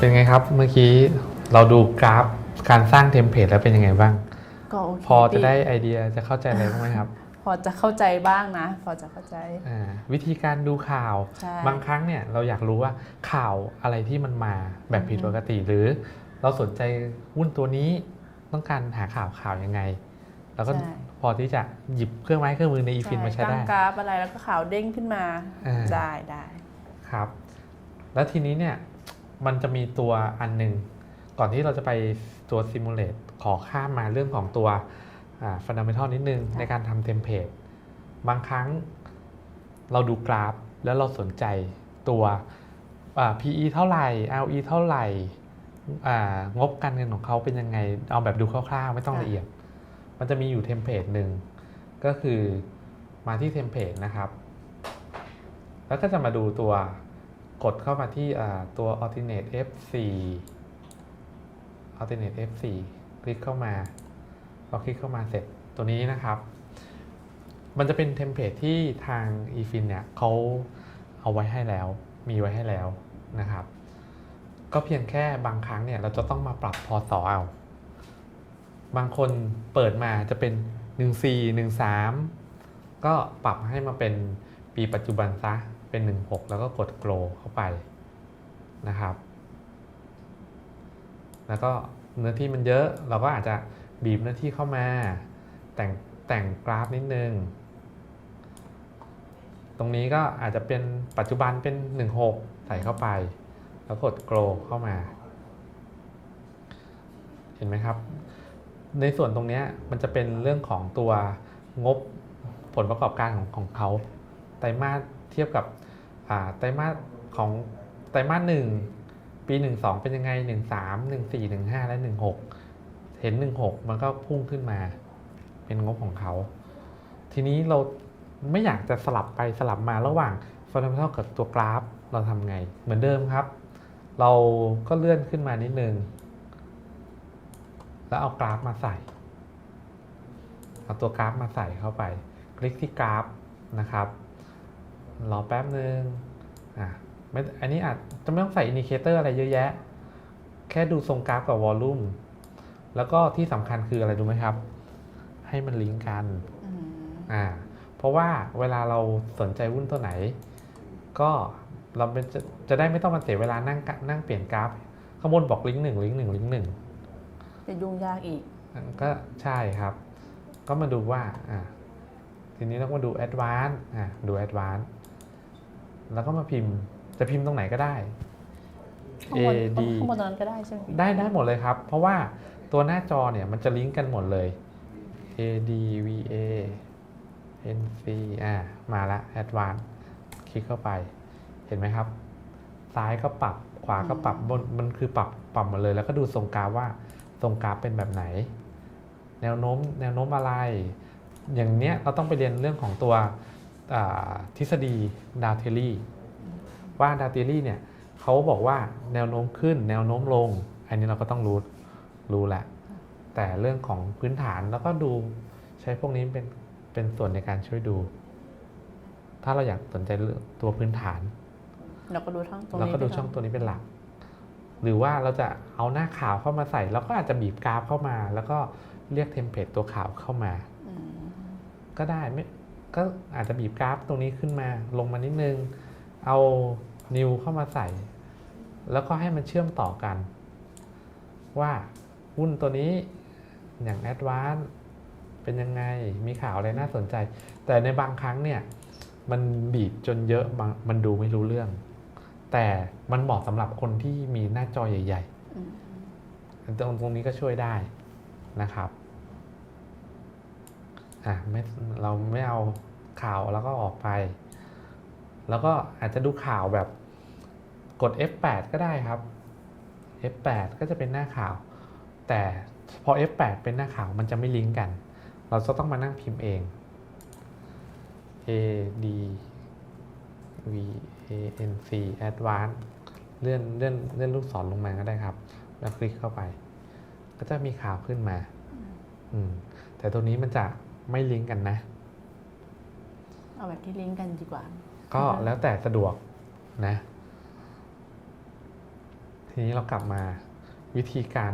เป็นไงครับเมื่อกี้เราดูกราฟการสร้างเทมเพลตแล้วเป็นยังไงบ้าง ก็โอเคพอจะได้ไอเดียจะเข้าใจอะไรบ้างไหมครับพอจะเข้าใจบ้างนะ พอจะเข้าใจ อ่าวิธีการดูข่าว ใช่ บางครั้งเนี่ยเราอยากรู้ว่าข่าวอะไรที่มันมาแบบผิดปกติ หรือ เราสนใจหุ้นตัวนี้ต้องการหาข่าวข่าวยังไง แล้วก็ใช่พอที่จะหยิบเครื่องไม้เครื่องมือในอีฟินมาใช้ตั้ได้งกราฟอะไรแล้วก็ข่าวเด้งขึ้นมาอ่า ได้ได้ ครับ แล้วทีนี้เนี่ย มันจะมีตัวอันหนึ่งก่อนที่เราจะไปตัวซิมูเลตขอข้ามมาเรื่องของตัวฟันดัมเ n ทัลนิดนึงในการทำเทมเพลตบางครั้งเราดูกราฟ แล้วเราสนใจตัวอ่า PE เท่าไหร่ LE เท่าไหร่อ่างบการเงินของเขาเป็นยังไง เอาแบบดูคร่าวๆ ไม่ต้องละเอียด มันจะมีอยู่เทมเพลตหนึ่ง ก็คือมาที่เทมเพลตนะครับ แล้วก็จะมาดูตัว กดเข้ามาที่ตัว alternate F4 alternate F4 คลิกเข้ามาพอคลิกเข้ามาเสร็จตัวนี้นะครับ มันจะเป็นเทมเพลตที่ทาง eFin เนี่ยเขาเอาไว้ให้แล้ว มีไว้ให้แล้วนะครับ ก็เพียงแค่บางครั้งเนี่ยเราจะต้องมาปรับพอสอเอา บางคนเปิดมาจะเป็น 14 13 ก็ปรับให้มาเป็นปีปัจจุบันซะ เป็น 16 แล้วก็กด grow เข้าไปนะครับ แล้วก็เนื้อที่มันเยอะเราก็อาจจะบีบเนื้อที่เข้ามา แต่งแต่งกราฟนิดนึง ตรงนี้ก็อาจจะเป็นปัจจุบันเป็น 16 ใส่เข้าไป แล้วกด grow เข้ามา เห็นไหมครับ ในส่วนตรงนี้มันจะเป็นเรื่องของตัวงบผลประกอบการของของเขา ไตรมาสเทียบกับไตรมาสของไตรมาสหนึ่งปีหนึ่งสองเป็นยังไงหนึ่งสามหนึ่งสี่หนึ่งห้าและหนึ่งหกเห็นหนึ่งหกมันก็พุ่งขึ้นมา เป็นงบของเขา ทีนี้เราไม่อยากจะสลับไปสลับมาระหว่างฟันดัมเ n ลกับตัวกราฟเราทำไง เหมือนเดิมครับ เราก็เลื่อนขึ้นมานิดนึง แล้วเอากราฟมาใส่ เอาตัวกราฟมาใส่เข้าไป คลิกที่กราฟนะครับ รอแป๊บนึงอะไม่อันนี้อาจจะไม่ต้องใส่อินดิเคเตอร์อะไรเยอะแยะ แค่ดูทรงกราฟกับวอลลุ่มแล้วก็ที่สำคัญคืออะไรรู้ไหมครับ ให้มันลิงก์กันอืมอ่าเพราะว่าเวลาเราสนใจหุ้นตัวไหน ก็เราเป็นจะจะได้ไม่ต้องมาเสียเวลานั่งกะนั่งเปลี่ยนกราฟ ข้างบนบอกลิงก์หนึ่งลิงก์หนึ่งลิงก์หนึ่งจะยุ่งยากอีก ก็ใช่ครับ ก็มาดูว่าอ่าทีนี้ต้องมาดู advance อ่าดู advance แล้วก็มาพิมพ์ จะพิมพ์ตรงไหนก็ได้ ข้างบน A D ข้างบนตรงนั้นก็ได้ใช่ไหมได้ได้หมดเลยครับ เพราะว่าตัวหน้าจอเนี่ยมันจะลิงก์กันหมดเลย A D V A N C อ่ามาละ advance คลิกเข้าไป เห็นไหมครับ ซ้ายก็ปรับ ขวาก็ปรับบนมันคือปรับปรับหมดเลย แล้วก็ดูทรงกราฟว่าทรงกราฟเป็นแบบไหน แนวโน้มแนวโน้มอะไร อย่างเนี้ยเราต้องไปเรียนเรื่องของตัวอ่า ทฤษฎีดาวเทลลี่ว่าดาวเทลลี่เนี่ยเขาบอกว่าแนวโน้มขึ้นแนวโน้มลง อันนี้เราก็ต้องรู้รู้แหละ แต่เรื่องของพื้นฐานแล้วก็ดูใช้พวกนี้เป็นเป็นส่วนในการช่วยดู ถ้าเราอยากสนใจเรื่องตัวพื้นฐาน เราก็ดูทั้งตรงเรานี้ก็ดูไปช่องตัวนี้เป็นหลัก หรือว่าเราจะเอาหน้าข่าวเข้ามาใส่เราก็อาจจะบีบกราฟเข้ามา แล้วก็เรียกเทมเพลตตัวข่าวเข้ามาอืมก็ได้ไม่ ก็อาจจะบีบกราฟตรงนี้ขึ้นมาลงมานิดนึง เอานิวเข้ามาใส่ แล้วก็ให้มันเชื่อมต่อกัน ว่าหุ้นตัวนี้อย่างแอดวานเป็นยังไงมีข่าวอะไรน่าสนใจ แต่ในบางครั้งเนี่ยมันบีบจนเยอะบางมันดูไม่รู้เรื่อง แต่มันเหมาะสำหรับคนที่มีหน้าจอใหญ่อืมๆตรงตรงนี้ก็ช่วยได้นะครับ อะไม่เราไม่เอาข่าวแล้วก็ออกไป แล้วก็อาจจะดูข่าวแบบกด F8 ก็ได้ครับ F8 ก็จะเป็นหน้าข่าว แต่พอ F8 เป็นหน้าข่าวมันจะไม่ลิงก์กัน เราจะต้องมานั่งพิมพ์เอง A D V A N C Advanced เลื่อนเลื่อนเลื่อนลูกศรลงมาก็ได้ครับ แล้วคลิกเข้าไป ก็จะมีข่าวขึ้นมาอืมแต่ตัวนี้มันจะ ไม่ลิงก์กันนะ เอาแบบที่ลิงก์กันดีกว่า ก็แล้วแต่สะดวกนะ ทีนี้เรากลับมาวิธีการ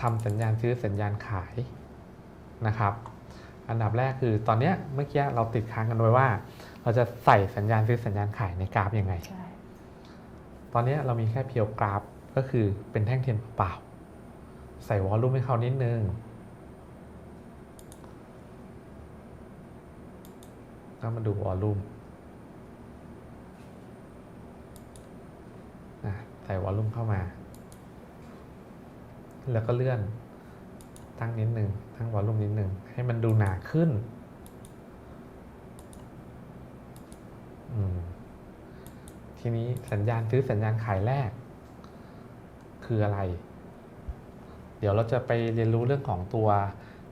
ทำสัญญาณซื้อสัญญาณขายนะครับ อันดับแรกคือตอนเนี้ยเมื่อกี้เราติดค้างกันไว้ว่า เราจะใส่สัญญาณซื้อสัญญาณขายในกราฟยังไงใช่ตอนเนี้ยเรามีแค่เพียวกราฟก็คือเป็นแท่งเทียนเปล่า ใส่วอลลุ่มให้เขานิดนึง ก็มาดูวอลลุ่มใส่วอลลุ่มเข้ามา แล้วก็เลื่อน ตั้งนิดนึงตั้งวอลลุ่มนิดนึงให้มันดูหนาขึ้นทีนี้สัญญาณซื้อสัญญาณขายแรก คืออะไร เดี๋ยวเราจะไปเรียนรู้เรื่องของตัว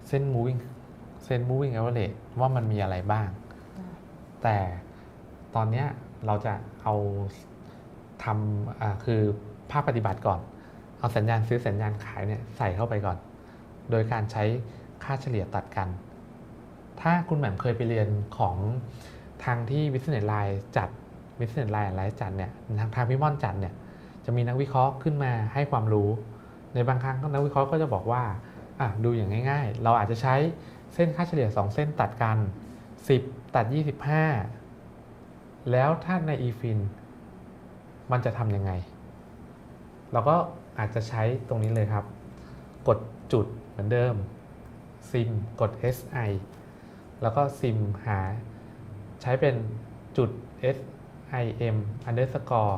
เส้น moving เส้น moving average ว่ามันมีอะไรบ้าง แต่ตอนนี้เราจะเอาทำคือภาคปฏิบัติก่อน เอาสัญญาณซื้อสัญญาณขายเนี่ยใส่เข้าไปก่อน โดยการใช้ค่าเฉลี่ยตัดกัน ถ้าคุณแหม่มเคยไปเรียนของทางที่วิสเน s ไลน์จัดวิสเน s ไลน์ไลน์จัดเนี่ยทางทางพี่ม่อนจัดเนี่ยจะมีนักวิเคราะห์ขึ้นมาให้ความรู้ ในบางครั้งนักวิเคราะห์ก็จะบอกว่าอะดูอย่างง่าย ๆ เราอาจจะใช้เส้นค่าเฉลี่ย 2 เส้นตัดกัน 10 ตัด 25 แล้วถ้าใน EFIN มันจะทำยังไง เราก็อาจจะใช้ตรงนี้เลยครับ กดจุดเหมือนเดิมซิมกด SI แล้วก็ซิมหา ใช้เป็นจุด SIM underscore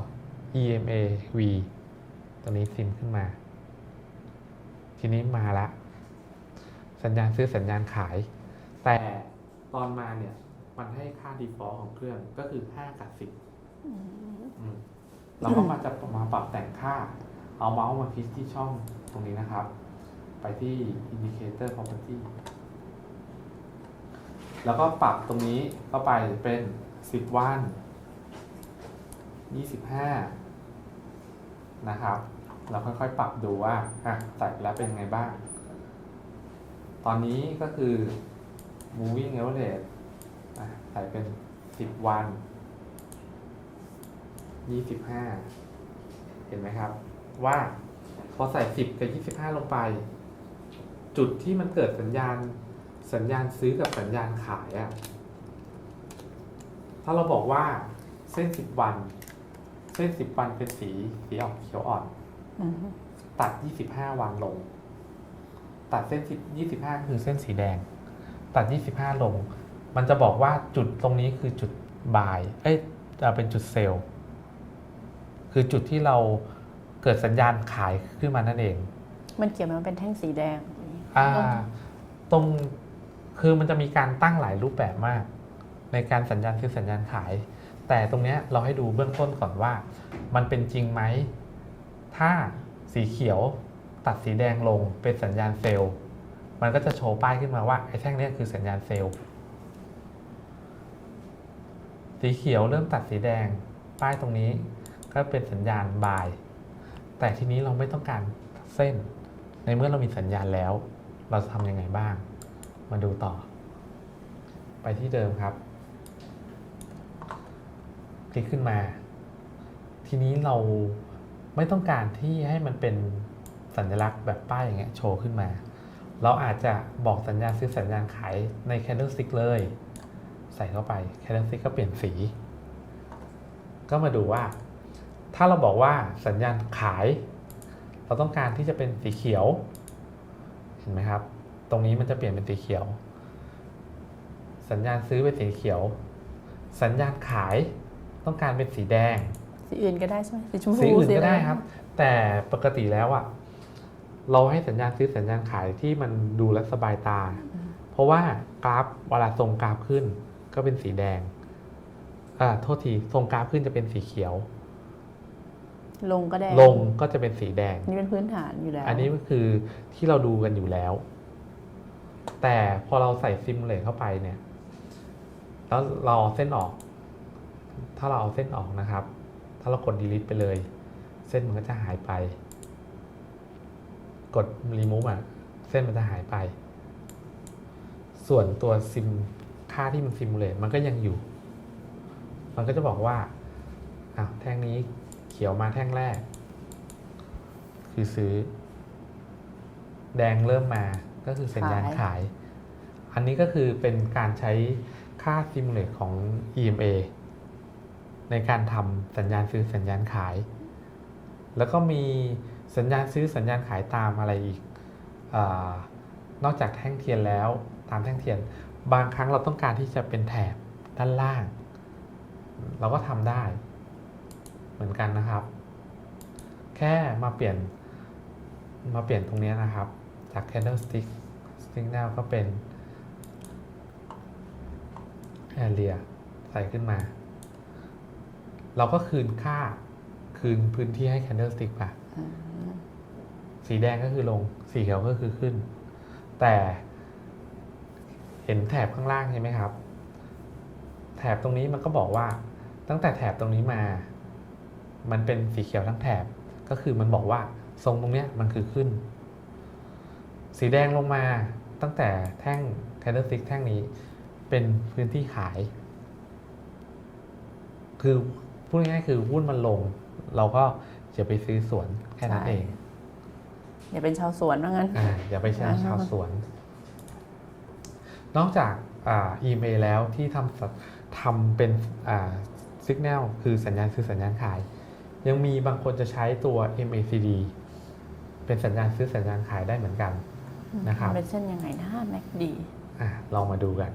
EMA V ตัวนี้ซิมขึ้นมา ทีนี้มาละ สัญญาณซื้อสัญญาณขาย แต่ ตอนมาเนี่ย มันให้ค่า default ของเครื่องก็คือ5กับ10อืมเราก็มาจะมาปรับแต่งค่า เอาเมาส์มาคลิกที่ช่องตรงนี้นะครับ ไปที่ indicator property แล้วก็ปรับตรงนี้เข้าไปเป็น 10 วัน 25 นะครับ เราค่อยๆ ปรับดูว่าอะใส่ไปแล้วเป็นไงบ้าง ตอนนี้ก็คือ moving average ใส่เป็น 10 วัน 25 เห็นไหมครับ ว่าพอใส่ 10 กับ 25 ลงไป จุดที่มันเกิดสัญญาณสัญญาณซื้อกับสัญญาณขายอะถ้าเราบอกว่าเส้น 10 วัน เส้น 10 วันเป็นสีสีออกเขียวอ่อน ตัด 25 วันลง ตัดเส้น10 25 คือเส้นสีแดง ตัด 25 ลง มันจะบอกว่าจุดตรงนี้คือจุดบาย เอ้ยจะเป็นจุดเซลล์ คือจุดที่เราเกิดสัญญาณขายขึ้นมานั่นเอง มันเขียนมาเป็นแท่งสีแดงอ่าตรงคือมันจะมีการตั้งหลายรูปแบบมาก ในการสัญญาณซื้อสัญญาณขาย แต่ตรงเนี้ยเราให้ดูเบื้องต้นก่อนว่า มันเป็นจริงไหม ถ้าสีเขียวตัดสีแดงลงเป็นสัญญาณเซลล์ มันก็จะโชว์ป้ายขึ้นมาว่าไอ้แท่งนี้คือสัญญาณเซลล์ สีเขียวเริ่มตัดสีแดง ป้ายตรงนี้ก็เป็นสัญญาณบาย แต่ทีนี้เราไม่ต้องการเส้น ในเมื่อเรามีสัญญาณแล้ว เราจะทำยังไงบ้าง มาดูต่อ ไปที่เดิมครับ คลิกขึ้นมา ทีนี้เราไม่ต้องการที่ให้มันเป็นสัญลักษณ์แบบป้ายอย่างเงี้ยโชว์ขึ้นมา เราอาจจะบอกสัญญาณซื้อสัญญาณขายใน candlestick เลย ใส่เข้าไป candlestick ก็เปลี่ยนสี ก็มาดูว่า ถ้าเราบอกว่าสัญญาณขาย เราต้องการที่จะเป็นสีเขียว เห็นไหมครับ ตรงนี้มันจะเปลี่ยนเป็นสีเขียว สัญญาณซื้อเป็นสีเขียว สัญญาณขายต้องการเป็นสีแดง สีอื่นก็ได้ใช่ไหมสีชมพูสีอื่นก็ะรได้ครับ แต่ปกติแล้วอะ เราให้สัญญาณซื้อสัญญาณขายที่มันดูและสบายตา เพราะว่ากราฟเวลาทรงกราฟขึ้นก็เป็นสีแดงอ่าโทษทีทรงกราฟขึ้นจะเป็นสีเขียว ลงก็แดงลงก็จะเป็นสีแดง นี่เป็นพื้นฐานอยู่แล้ว อันนี้ก็คือที่เราดูกันอยู่แล้ว แต่พอเราใส่ซิมเลตเข้าไปเนี่ย แล้วเราเอาเส้นออก ถ้าเราเอาเส้นออกนะครับ ถ้าเรากด delete ไปเลย เส้นมันก็จะหายไป กด remove อะเส้นมันจะหายไป ส่วนตัวซิมค่าที่มันซิมูเลตมันก็ยังอยู่ มันก็จะบอกว่าอ้าวแท่งนี้ขียวมาแท่งแรก คือซื้อ แดงเริ่มมาก็คือสัญญาณขายขาย อันนี้ก็คือเป็นการใช้ค่าซิมูเลตของ EMA ในการทำสัญญาณซื้อสัญญาณขาย แล้วก็มี สัญญาณซื้อสัญญาณขายตามอะไรอีกอนอกจากแท่งเทียนแล้วตามแท่งเทียน บางครั้งเราต้องการที่จะเป็นแถบด้านล่าง เราก็ทำได้เหมือนกันนะครับ แค่มาเปลี่ยนมาเปลี่ยนตรงนี้นะครับ จาก candlestick signal ก็เป็น area ใส่ขึ้นมา เราก็คืนค่าคืนพื้นที่ให้ candlestick ไป สีแดงก็คือลง สีเขียวก็คือขึ้น แต่เห็นแถบข้างล่างใช่ไหมครับ แถบตรงนี้มันก็บอกว่า ตั้งแต่แถบตรงนี้มา มันเป็นสีเขียวทั้งแถบ ก็คือมันบอกว่าทรงตรงเนี้ยมันคือขึ้น สีแดงลงมาตั้งแต่แท่ง candlestick แท่งนี้ เป็นพื้นที่ขาย คือพูดง่ายๆคือหุ้นมันลง เราก็จะไปซื้อสวนแค่นั้นเอง อย่าเป็นชาวสวนว่างั้น อ่าอย่าไปใช้อ่าชาวสวน นอกจากอ่าอีเมลแล้วที่ทำสัทำเป็นอ่าสัญญาณคือสัญญาณซื้อสัญญาณขาย ยังมีบางคนจะใช้ตัว MACD เป็นสัญญาณซื้อสัญญาณขายได้เหมือนกัน นะครับ เป็นเส้นยังไงนะแม็กดีอะลองมาดูกัน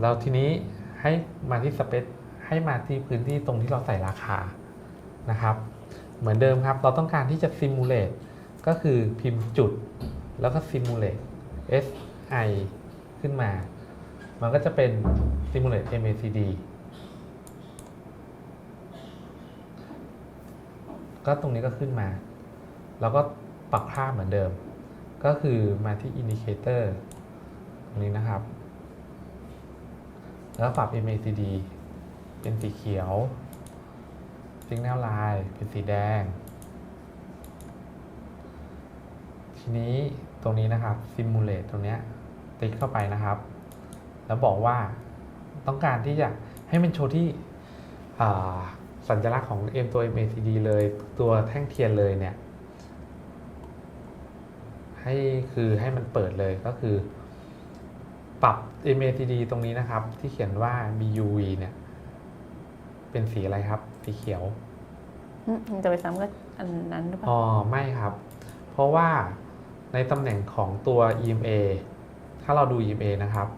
เราทีนี้ให้มาที่สเปซให้มาที่พื้นที่ตรงที่เราใส่ราคานะครับ เหมือนเดิมครับ เราต้องการที่จะซิมูเลต ก็คือพิมพ์จุดแล้วก็ซิมูเลต S I ขึ้นมา มันก็จะเป็นซิมูเลต MACD ก็ตรงนี้ก็ขึ้นมา แล้วก็ปรับค่าเหมือนเดิม ก็คือมาที่ Indicator ตรงนี้นะครับ แล้วปรับ MACD เป็นสีเขียว Signal Line เป็นสีแดง ทีนี้ตรงนี้นะครับ Simulate ตรงเนี้ยติ๊กเข้าไปนะครับ แล้วบอกว่าต้องการที่จะให้มันโชว์ที่อ่าสัญลักษณ์ของ M ตัว MACD เลยตัวแท่งเทียนเลยเนี่ย ให้คือให้มันเปิดเลยก็คือ ปรับ MACD ตรงนี้นะครับ ที่เขียนว่า BUV เนี่ย เป็นสีอะไรครับ สีเขียวอืมจะไปซ้ำก็อันนั้นหรือเปล่าอ๋อ ไม่ครับ เพราะว่า ในตำแหน่งของตัว EMA ถ้าเราดู EMA นะครับ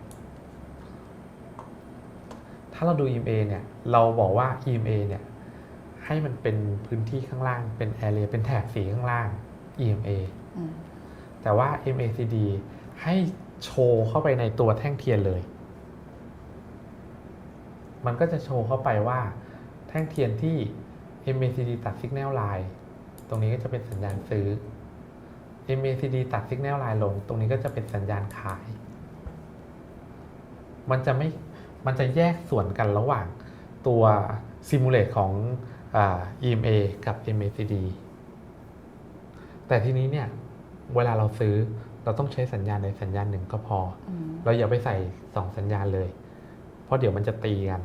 ถ้าเราดู EMA เนี่ย เราบอกว่า EMA เนี่ย ให้มันเป็นพื้นที่ข้างล่าง เป็น area เป็นแถบสีข้างล่าง EMA แต่ว่า MACD ให้โชว์เข้าไปในตัวแท่งเทียนเลย มันก็จะโชว์เข้าไปว่า แท่งเทียนที่ MACD ตัด Signal Line ตรงนี้ก็จะเป็นสัญญาณซื้อ MACD ตัด Signal Line ลง ตรงนี้ก็จะเป็นสัญญาณขาย มันจะไม่ มันจะแยกส่วนกันระหว่างตัว Simulate ของอา EMA กับ MACD แต่ทีนี้เนี่ย เวลาเราซื้อเราต้องใช้สัญญาณในสัญญาณหนึ่งก็พออืมเราอย่าไปใส่สองสัญญาณเลย เพราะเดี๋ยวมันจะตีกัน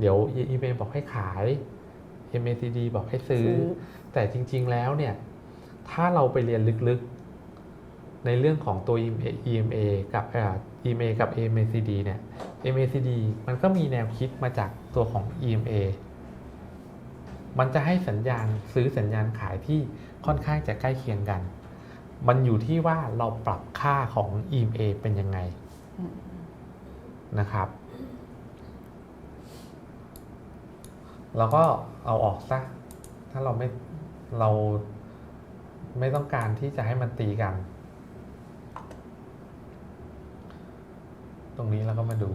เดี๋ยว EMA บอกให้ขาย MACD บอกให้ซื้อซื้อแต่จริง ๆ แล้วเนี่ย ถ้าเราไปเรียนลึกๆ ในเรื่องของตัว EMA กับ EMA กับ MACD เนี่ย MACD มันก็มีแนวคิดมาจากตัวของ EMA มันจะให้สัญญาณซื้อสัญญาณขายที่ค่อนข้างจะใกล้เคียงกัน มันอยู่ที่ว่าเราปรับค่าของ EMA เป็นยังไงนะครับเราก็เอาออกซะ ถ้าเราไม่เรา ไม่ต้องการที่จะให้มันตีกัน ตรงนี้เราก็มาดู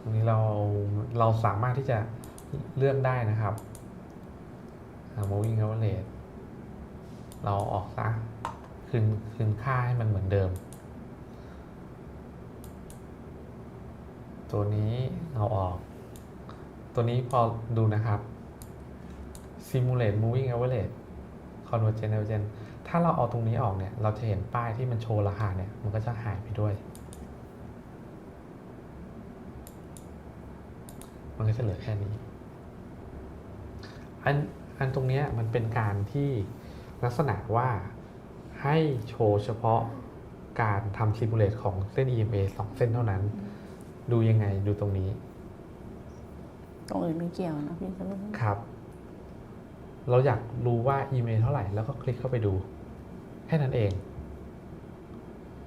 ตรงนี้เราเราสามารถที่จะเลือกได้นะครับ moving average เราออกซะคืนคืนค่าให้มันเหมือนเดิม ตัวนี้เอาออก ตัวนี้พอดูนะครับ simulate moving average convergent divergent ถ้าเราเอาตรงนี้ออกเนี่ย เราจะเห็นป้ายที่มันโชว์ราคาเนี่ย มันก็จะหายไปด้วย มันก็จะเหลือแค่นี้ อันอันตรงนี้มันเป็นการที่ลักษณะว่าให้โชว์เฉพาะการทำซิมูเลตของเส้น EMA สองเส้นเท่านั้น ดูยังไงดูตรงนี้ ตรงอื่นไม่เกี่ยวนะพี่สรุปครับ เราอยากรู้ว่าอีเมลเท่าไหร่ แล้วก็คลิกเข้าไปดู แค่นั้นเอง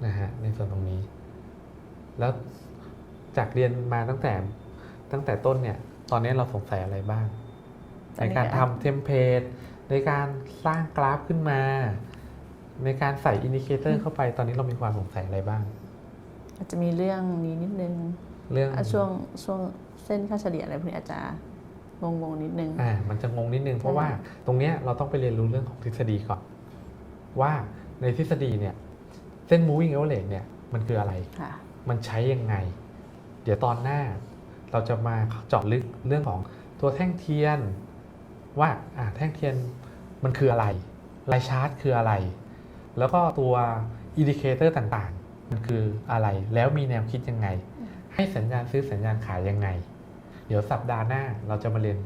นะฮะในส่วนตรงนี้ แล้วจากเรียนมาตั้งแต่ตั้งแต่ต้นเนี่ย ตอนนี้เราสงสัยอะไรบ้าง ในการทำเทมเพลตในการสร้างกราฟขึ้นมา ในการใส่อินดิเคเตอร์เข้าไป ตอนนี้เรามีความสงสัยอะไรบ้าง อาจจะมีเรื่องนี้นิดนึง เรื่องอะช่วงช่วง เส้นค่าเฉลี่ยอะไรพวกนี้อาจจะงงงๆนิดนึงอ่ามันจะงงนิดนึงเพราะใช่ว่าตรงเนี้ยเราต้องไปเรียนรู้เรื่องของทฤษฎีก่อน ว่าในทฤษฎีเนี่ยเส้น moving average เนี่ยมันคืออะไรค่ะมันใช้ยังไง เดี๋ยวตอนหน้า เราจะมาเจาะลึกเรื่องของตัวแท่งเทียน ว่าอ่าแท่งเทียนมันคืออะไรลายชาร์ตคืออะไร แล้วก็ตัวอินดิเคเตอร์ต่างๆ มันคืออะไร แล้วมีแนวคิดยังไง ให้สัญญาณซื้อสัญญาณขายยังไง เดี๋ยวสัปดาห์หน้าเราจะมาเรียน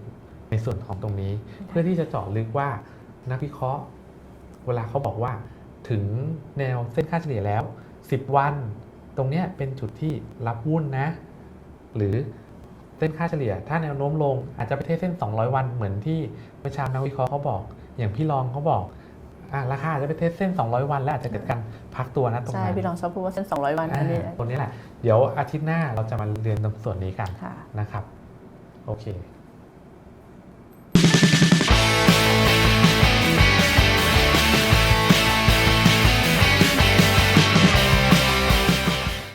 ในส่วนของตรงนี้ เพื่อที่จะเจาะลึกว่านักวิเคราะห์ เวลาเขาบอกว่าถึงแนวเส้นค่าเฉลี่ยแล้ว 10 วัน ตรงเนี้ยเป็นจุดที่รับหุ้นนะ หรือเส้นค่าเฉลี่ย ถ้าแนวโน้มลงอาจจะไปเทสเส้น 200 วันเหมือนที่เมื่อเช้านักวิเคราะห์เขาบอก อย่างพี่รองเขาบอกอะราคาอาจจะไปเทสเส้น 200 วันแล้วอาจจะเกิดการพักตัวนะตรงใช่นั้นพี่ลองชอบพูดว่าเส้น 200 วันอ่าอันนี้ตรงนี้แหละเดี๋ยวอาทิตย์หน้าเราจะมาเรียนตรงส่วนนี้กันค่ะนะครับ โอเค